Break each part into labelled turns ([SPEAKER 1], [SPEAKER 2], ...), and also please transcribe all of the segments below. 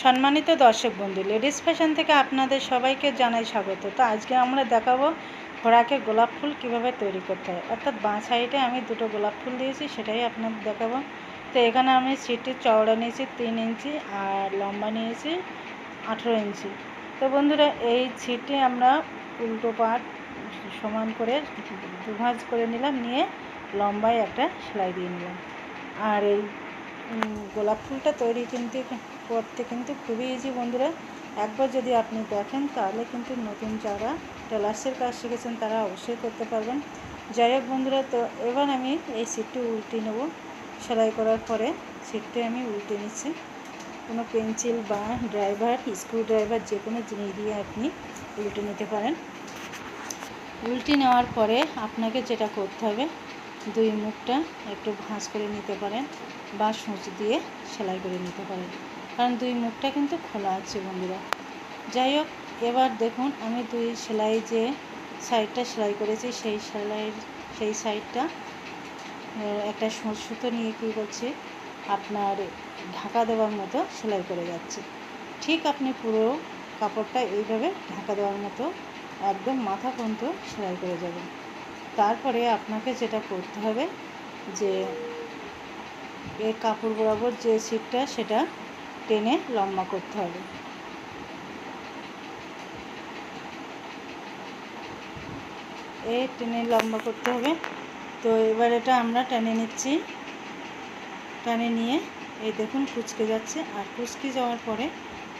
[SPEAKER 1] সম্মানিত দর্শক বন্ধু, লেডিস ফ্যাশন থেকে আপনাদের সবাইকে জানাই স্বাগত। তো আজকে আমরা দেখাবো ঘোড়াকে গোলাপ ফুল কীভাবে তৈরি করতে হয়। অর্থাৎ বাঁ সাইডে আমি দুটো গোলাপ ফুল দিয়েছি, সেটাই আপনাদের দেখাবো। তো এখানে আমি সিটির চওড়া নিয়েছি তিন ইঞ্চি আর লম্বা নিয়েছি আঠেরো ইঞ্চি। তো বন্ধুরা, এই ছিটটি আমরা উল্টো পাট সমান করে দুভাঁজ করে নিলাম, নিয়ে লম্বায় একটা সেলাই দিয়ে নিলাম। আর এই গোলাপ ফুলটা তৈরি কিন্তু করতে কিন্তু খুবই ইজি বন্ধুরা। একবার যদি আপনি দেখেন, তাহলে কিন্তু নতুন যারা টেলার্সের কাজ শিখেছেন, তারা অবশ্যই করতে পারবেন। যাই হোক বন্ধুরা, তো এবার আমি এই সিটটি উল্টে নেব। সেলাই করার পরে সিটটি আমি উল্টে নিচ্ছি। কোনো পেন্সিল বা ড্রাইভার স্ক্রু ড্রাইভার যে কোনো জিনিস দিয়ে আপনি উল্টে নিতে পারেন। উল্টে নেওয়ার পরে আপনাকে যেটা করতে হবে, দুই মুখটা একটু ভাঁজ করে নিতে পারেন বা সূচ দিয়ে সেলাই করে নিতে পারেন। কারণ দুই মুখটা কিন্তু খোলা আছে বন্ধুরা। যাই হোক, এবার দেখুন আমি দুই সেলাই যে সাইডটা সেলাই করেছি, সেই সেলাইয়ের, সেই সাইডটা একটা সুতো নিয়ে কী করছি আপনার ঢাকা দেওয়ার মতো সেলাই করে যাচ্ছে। ঠিক আপনি পুরো কাপড়টা এইভাবে ঢাকা দেওয়ার মতো একদম মাথা পর্যন্ত সেলাই করে যাবেন। তারপরে আপনাকে যেটা করতে হবে যে এই কাপড় বরাবর যে সিটটা সেটা টেনে লম্বা করতে হবে। এ টেনে লম্বা করতে হবে। তো এবার এটা আমরা টেনে নিচ্ছি। টেনে নিয়ে এই দেখুন কুচকে যাচ্ছে আর কুচকে যাওয়ার পরে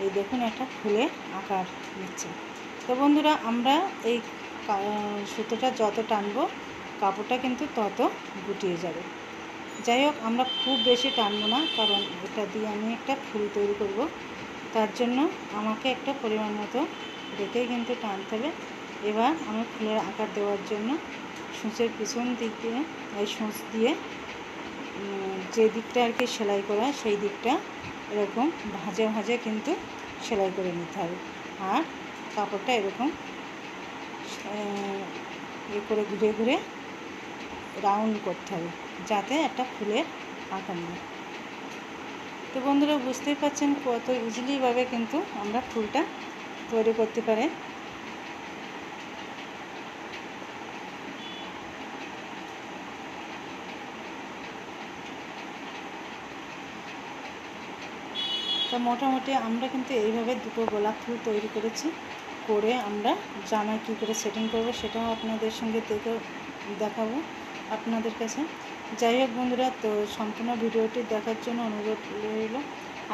[SPEAKER 1] এই দেখুন একটা ফুলে আকার নিচ্ছে। তো বন্ধুরা, আমরা এই সুতোটা যত টানবো, কাপড়টা কিন্তু তত গুটিয়ে যাবে। যাই হোক, আমরা খুব বেশি টানবো না, কারণ এটা দিয়ে আমি একটা ফুল তৈরি করব। তার জন্য আমাকে একটা পরিমাণ মতো রেখেই কিন্তু টানতে হবে। এবার আমি ফুলের আকার দেওয়ার জন্য সূচের পিছন দিক দিয়ে, এই সূচ দিয়ে যে দিকটা আর কি সেলাই করা, সেই দিকটা এরকম ভাজে ভাজে কিন্তু সেলাই করে নিতে হবে। আর কাপড়টা এরকম এ করে ঘুরে ঘুরে রাউন্ড করতে হবে, যাতে একটা ফুলের আকার নেয় তো বন্ধুরা, বুঝতেই পারছেন কত ইজিলিভাবে কিন্তু আমরা ফুলটা তৈরি করতে পারে। তো মোটামুটি আমরা কিন্তু এইভাবে দুটো গোলাপ ফুল তৈরি করেছি, করে আমরা জামায় কী করে সেটিং করব সেটাও আপনাদের সঙ্গে দেখে দেখাবো। আপনাদের কাছে। যাই হোক বন্ধুরা, তো সম্পূর্ণ ভিডিওটি দেখার জন্য অনুরোধ রইল।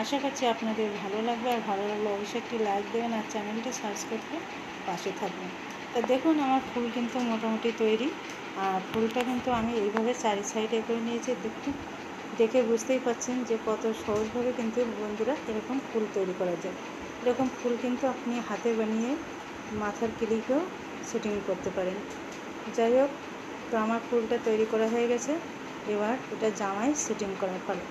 [SPEAKER 1] আশা করছি আপনাদের ভালো লাগবে, আর ভালো লাগলে অবশ্যই একটি লাইক দেবেন আর চ্যানেলটি সাবস্ক্রাইব করে পাশে থাকবেন। তা দেখুন, আমার ফুল কিন্তু মোটামুটি তৈরি, আর ফুলটা কিন্তু আমি এইভাবে চারি সাইডে করে নিয়েছি। দেখুন, দেখে বুঝতেই পাচ্ছেন যে কত সহজভাবে কিন্তু বন্ধুরা এরকম ফুল তৈরি করা যায়। এরকম ফুল কিন্তু আপনি হাতে বানিয়ে মাথার ক্লিকেও শুটিং করতে পারেন। যাই হোক তো আমার ফুলটা তৈরি করা হয়ে গেছে। এবার এটা জামায় সেটিং করার ফলে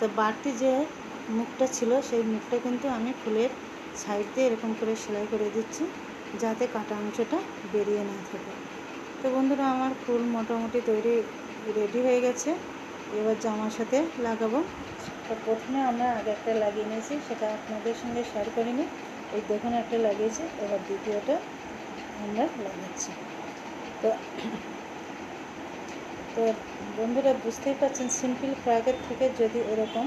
[SPEAKER 1] তো বাড়তি যে মুখটা ছিল, সেই মুখটা কিন্তু আমি ফুলের সাইড দিয়ে এরকম করে সেলাই করে দিচ্ছি, যাতে কাটা অংশটা বেরিয়ে না থাকে। তো বন্ধুরা, আমার ফুল মোটামুটি তৈরি রেডি হয়ে গেছে। এবার জামার সাথে লাগাবো। তো প্রথমে আমরা আগে একটা লাগিয়ে নিয়েছি, সেটা আপনাদের সঙ্গে শেয়ার করিনি এই দেখুন একটা লাগিয়েছি, এবার দ্বিতীয়টা আমরা লাগাচ্ছি। তো তো বন্ধুরা বুঝতেই পারছেন সিম্পল ফ্রকের থেকে যদি এরকম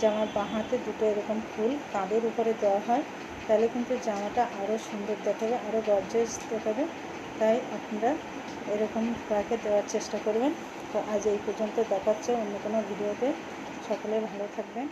[SPEAKER 1] জামার বাঁ হাতে দুটো এরকম ফুল কাঁধের উপরে দেওয়া হয়, তাহলে কিন্তু জামাটা আরও সুন্দর দেখাবে আরও গর্জেস দেখাবে। তাই আপনারা এরকম ফ্রকে দেওয়ার চেষ্টা করবেন। তো আজ এই পর্যন্ত দেখাচ্ছে অন্য কোনো ভিডিওতে। সকলে ভালো থাকবেন।